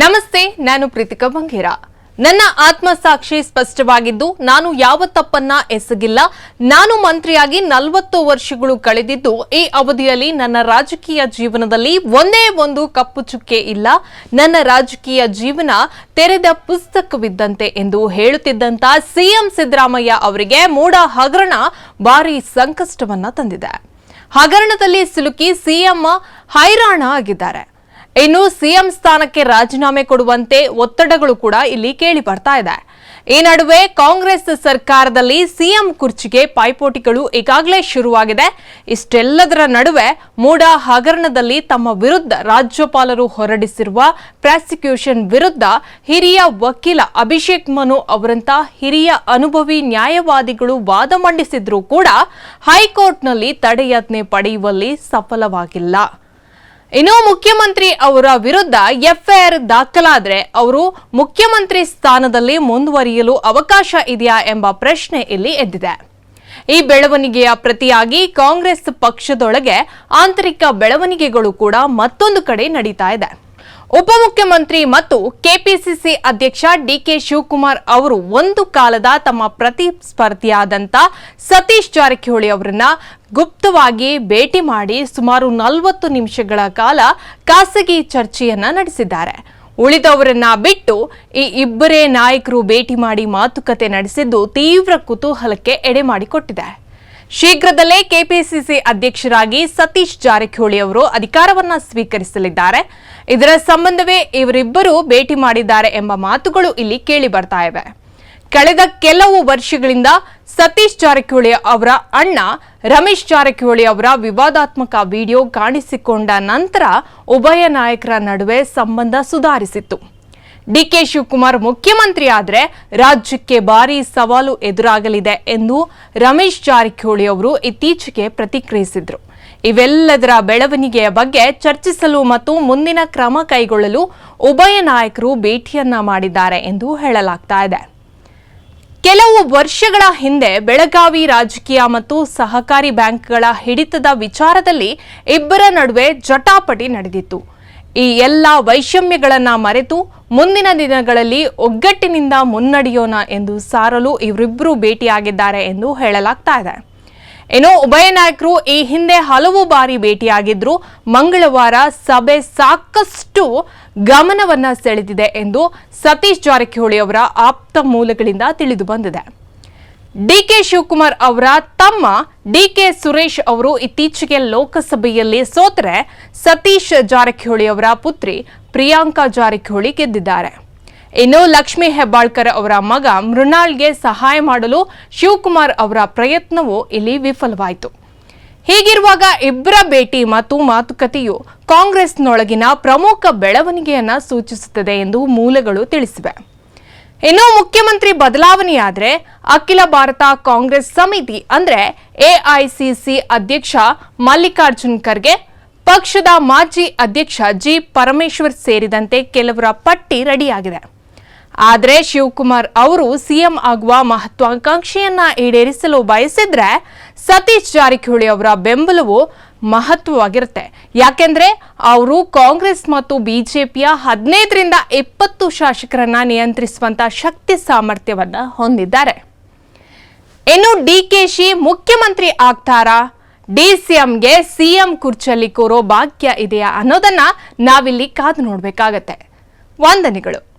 ನಮಸ್ತೆ, ನಾನು ಪ್ರೀತಿಕಾ ಬಂಗೇರ. ನನ್ನ ಆತ್ಮಸಾಕ್ಷಿ ಸ್ಪಷ್ಟವಾಗಿದ್ದು, ನಾನು ಯಾವ ತಪ್ಪನ್ನ ಎಸಗಿಲ್ಲ. ನಾನು ಮಂತ್ರಿಯಾಗಿ ನಲವತ್ತು ವರ್ಷಗಳು ಕಳೆದಿದ್ದು, ಈ ಅವಧಿಯಲ್ಲಿ ನನ್ನ ರಾಜಕೀಯ ಜೀವನದಲ್ಲಿ ಒಂದೇ ಒಂದು ಕಪ್ಪು ಚುಕ್ಕೆ ಇಲ್ಲ. ನನ್ನ ರಾಜಕೀಯ ಜೀವನ ತೆರೆದ ಪುಸ್ತಕವಿದ್ದಂತೆ ಎಂದು ಹೇಳುತ್ತಿದ್ದಂತ ಸಿಎಂ ಸಿದ್ದರಾಮಯ್ಯ ಅವರಿಗೆ ಮೂಡ ಹಗರಣ ಭಾರಿ ಸಂಕಷ್ಟವನ್ನ ತಂದಿದೆ. ಹಗರಣದಲ್ಲಿ ಸಿಲುಕಿ ಸಿಎಂ ಹೈರಾಣ ಆಗಿದ್ದಾರೆ. ಇನ್ನು ಸಿಎಂ ಸ್ಥಾನಕ್ಕೆ ರಾಜೀನಾಮೆ ಕೊಡುವಂತೆ ಒತ್ತಡಗಳು ಕೂಡ ಇಲ್ಲಿ ಕೇಳಿ ಬರ್ತಾ ಇದೆ. ಈ ನಡುವೆ ಕಾಂಗ್ರೆಸ್ ಸರ್ಕಾರದಲ್ಲಿ ಸಿಎಂ ಕುರ್ಚಿಗೆ ಪೈಪೋಟಿಗಳು ಈಗಾಗಲೇ ಶುರುವಾಗಿದೆ. ಇಷ್ಟೆಲ್ಲದರ ನಡುವೆ ಮೂಡ ಹಗರಣದಲ್ಲಿ ತಮ್ಮ ವಿರುದ್ಧ ರಾಜ್ಯಪಾಲರು ಹೊರಡಿಸಿರುವ ಪ್ರಾಸಿಕ್ಯೂಷನ್ ವಿರುದ್ಧ ಹಿರಿಯ ವಕೀಲ ಅಭಿಷೇಕ್ ಮನು ಅವರಂತ ಹಿರಿಯ ಅನುಭವಿ ನ್ಯಾಯವಾದಿಗಳು ವಾದ ಮಂಡಿಸಿದ್ರೂ ಕೂಡ ಹೈಕೋರ್ಟ್ನಲ್ಲಿ ತಡೆಯಾಜ್ಞೆ ಪಡೆಯುವಲ್ಲಿ ಸಫಲವಾಗಿಲ್ಲ. ಇನ್ನು ಮುಖ್ಯಮಂತ್ರಿ ಅವರ ವಿರುದ್ಧ ಎಫ್ಐಆರ್ ದಾಖಲಾದ್ರೆ ಅವರು ಮುಖ್ಯಮಂತ್ರಿ ಸ್ಥಾನದಲ್ಲಿ ಮುಂದುವರಿಯಲು ಅವಕಾಶ ಇದೆಯಾ ಎಂಬ ಪ್ರಶ್ನೆ ಇಲ್ಲಿ ಎದ್ದಿದೆ. ಈ ಬೆಳವಣಿಗೆಯ ಪ್ರತಿಯಾಗಿ ಕಾಂಗ್ರೆಸ್ ಪಕ್ಷದೊಳಗೆ ಆಂತರಿಕ ಬೆಳವಣಿಗೆಗಳು ಕೂಡ ಮತ್ತೊಂದು ಕಡೆ ನಡೀತಾ ಇದೆ. ಉಪಮುಖ್ಯಮಂತ್ರಿ ಮತ್ತು ಕೆಪಿಸಿಸಿ ಅಧ್ಯಕ್ಷ ಡಿಕೆ ಶಿವಕುಮಾರ್ ಅವರು ಒಂದು ಕಾಲದ ತಮ್ಮ ಪ್ರತಿಸ್ಪರ್ಧಿಯಾದಂಥ ಸತೀಶ್ ಜಾರಕಿಹೊಳಿ ಅವರನ್ನ ಗುಪ್ತವಾಗಿ ಭೇಟಿ ಮಾಡಿ ಸುಮಾರು ನಲವತ್ತು ನಿಮಿಷಗಳ ಕಾಲ ಖಾಸಗಿ ಚರ್ಚೆಯನ್ನ ನಡೆಸಿದ್ದಾರೆ. ಉಳಿದವರನ್ನ ಬಿಟ್ಟು ಈ ಇಬ್ಬರೇ ನಾಯಕರು ಭೇಟಿ ಮಾಡಿ ಮಾತುಕತೆ ನಡೆಸಿದ್ದು ತೀವ್ರ ಕುತೂಹಲಕ್ಕೆ ಎಡೆ ಮಾಡಿಕೊಟ್ಟಿದೆ. ಶೀಘ್ರದಲ್ಲೇ ಕೆಪಿಸಿಸಿ ಅಧ್ಯಕ್ಷರಾಗಿ ಸತೀಶ್ ಜಾರಕಿಹೊಳಿ ಅವರು ಅಧಿಕಾರವನ್ನ ಸ್ವೀಕರಿಸಲಿದ್ದಾರೆ. ಇದರ ಸಂಬಂಧವೇ ಇವರಿಬ್ಬರು ಭೇಟಿ ಮಾಡಿದ್ದಾರೆ ಎಂಬ ಮಾತುಗಳು ಇಲ್ಲಿ ಕೇಳಿ ಬರ್ತಾ ಇವೆ. ಕಳೆದ ಕೆಲವು ವರ್ಷಗಳಿಂದ ಸತೀಶ್ ಜಾರಕಿಹೊಳಿ ಅವರ ಅಣ್ಣ ರಮೇಶ್ ಜಾರಕಿಹೊಳಿ ಅವರ ವಿವಾದಾತ್ಮಕ ವಿಡಿಯೋ ಕಾಣಿಸಿಕೊಂಡ ನಂತರ ಉಭಯ ನಾಯಕರ ನಡುವೆ ಸಂಬಂಧ ಸುಧಾರಿಸಿತ್ತು. ಡಿಕೆ ಶಿವಕುಮಾರ್ ಮುಖ್ಯಮಂತ್ರಿ ಆದರೆ ರಾಜ್ಯಕ್ಕೆ ಭಾರೀ ಸವಾಲು ಎದುರಾಗಲಿದೆ ಎಂದು ರಮೇಶ್ ಜಾರಕಿಹೊಳಿ ಅವರು ಇತ್ತೀಚೆಗೆ ಪ್ರತಿಕ್ರಿಯಿಸಿದ್ರು. ಇವೆಲ್ಲದರ ಬೆಳವಣಿಗೆಯ ಬಗ್ಗೆ ಚರ್ಚಿಸಲು ಮತ್ತು ಮುಂದಿನ ಕ್ರಮ ಕೈಗೊಳ್ಳಲು ಉಭಯ ನಾಯಕರು ಭೇಟಿಯನ್ನ ಮಾಡಿದ್ದಾರೆ ಎಂದು ಹೇಳಲಾಗ್ತಾ ಇದೆ. ಕೆಲವು ವರ್ಷಗಳ ಹಿಂದೆ ಬೆಳಗಾವಿ ರಾಜಕೀಯ ಮತ್ತು ಸಹಕಾರಿ ಬ್ಯಾಂಕ್ಗಳ ಹಿಡಿತದ ವಿಚಾರದಲ್ಲಿ ಇಬ್ಬರ ನಡುವೆ ಜಟಾಪಟಿ ನಡೆದಿತ್ತು. ಈ ಎಲ್ಲ ವೈಷಮ್ಯಗಳನ್ನ ಮರೆತು ಮುಂದಿನ ದಿನಗಳಲ್ಲಿ ಒಗ್ಗಟ್ಟಿನಿಂದ ಮುನ್ನಡೆಯೋಣ ಎಂದು ಸಾರಲು ಇವರಿಬ್ಬರು ಭೇಟಿಯಾಗಿದ್ದಾರೆ ಎಂದು ಹೇಳಲಾಗ್ತಾ ಇದೆ. ಇನ್ನು ಉಭಯ ನಾಯಕರು ಈ ಹಿಂದೆ ಹಲವು ಬಾರಿ ಭೇಟಿಯಾಗಿದ್ರು. ಮಂಗಳವಾರ ಸಭೆ ಸಾಕಷ್ಟು ಗಮನವನ್ನ ಸೆಳೆದಿದೆ ಎಂದು ಸತೀಶ್ ಜಾರಕಿಹೊಳಿ ಅವರ ಆಪ್ತ ಮೂಲಗಳಿಂದ ತಿಳಿದು ಬಂದಿದೆ. ಡಿಕೆ ಶಿವಕುಮಾರ್ ಅವರ ತಮ್ಮ ಡಿಕೆ ಸುರೇಶ್ ಅವರು ಇತ್ತೀಚೆಗೆ ಲೋಕಸಭೆಯಲ್ಲಿ ಸೋತರೆ ಸತೀಶ್ ಜಾರಕಿಹೊಳಿ ಅವರ ಪುತ್ರಿ ಪ್ರಿಯಾಂಕಾ ಜಾರಕಿಹೊಳಿ ಗೆದ್ದಿದ್ದಾರೆ. ಇನ್ನು ಲಕ್ಷ್ಮೀ ಹೆಬ್ಬಾಳ್ಕರ್ ಅವರ ಮಗ ಮೃಣಾಳ್ಗೆ ಸಹಾಯ ಮಾಡಲು ಶಿವಕುಮಾರ್ ಅವರ ಪ್ರಯತ್ನವೂ ಇಲ್ಲಿ ವಿಫಲವಾಯಿತು. ಹೀಗಿರುವಾಗ ಇಬ್ಬರ ಭೇಟಿ ಮತ್ತು ಮಾತುಕತೆಯು ಕಾಂಗ್ರೆಸ್ನೊಳಗಿನ ಪ್ರಮುಖ ಬೆಳವಣಿಗೆಯನ್ನ ಸೂಚಿಸುತ್ತದೆ ಎಂದು ಮೂಲಗಳು ತಿಳಿಸಿವೆ. ಇನ್ನು ಮುಖ್ಯಮಂತ್ರಿ ಬದಲಾವಣೆಯಾದ್ರೆ ಅಖಿಲ ಭಾರತ ಕಾಂಗ್ರೆಸ್ ಸಮಿತಿ ಅಂದ್ರೆ ಎಐಸಿಸಿ ಅಧ್ಯಕ್ಷ ಮಲ್ಲಿಕಾರ್ಜುನ್ ಖರ್ಗೆ, ಪಕ್ಷದ ಮಾಜಿ ಅಧ್ಯಕ್ಷ ಜಿ ಪರಮೇಶ್ವರ್ ಸೇರಿದಂತೆ ಕೆಲವರ ಪಟ್ಟಿ ರೆಡಿಯಾಗಿದೆ. ಆದರೆ ಶಿವಕುಮಾರ್ ಅವರು ಸಿಎಂ ಆಗುವ ಮಹತ್ವಾಕಾಂಕ್ಷೆಯನ್ನ ಈಡೇರಿಸಲು ಬಯಸಿದ್ರೆ ಸತೀಶ್ ಜಾರಕಿಹೊಳಿ ಅವರ ಬೆಂಬಲವು ಮಹತ್ವವಾಗಿರುತ್ತೆ. ಯಾಕೆಂದ್ರೆ ಅವರು ಕಾಂಗ್ರೆಸ್ ಮತ್ತು ಬಿಜೆಪಿಯ ಹದಿನೈದರಿಂದ ಇಪ್ಪತ್ತು ಶಾಸಕರನ್ನ ನಿಯಂತ್ರಿಸುವಂತ ಶಕ್ತಿ ಸಾಮರ್ಥ್ಯವನ್ನ ಹೊಂದಿದ್ದಾರೆ. ಇನ್ನು ಶಿ ಮುಖ್ಯಮಂತ್ರಿ ಆಗ್ತಾರಾ? ಡಿಸಿಎಂಗೆ ಸಿಎಂ ಕುರ್ಚಲ್ಲಿ ಕೂರೋ ಭಾಗ್ಯ ಇದೆಯಾ ಅನ್ನೋದನ್ನ ನಾವಿಲ್ಲಿ ಕಾದು ನೋಡ್ಬೇಕಾಗತ್ತೆ. ವಂದನೆಗಳು.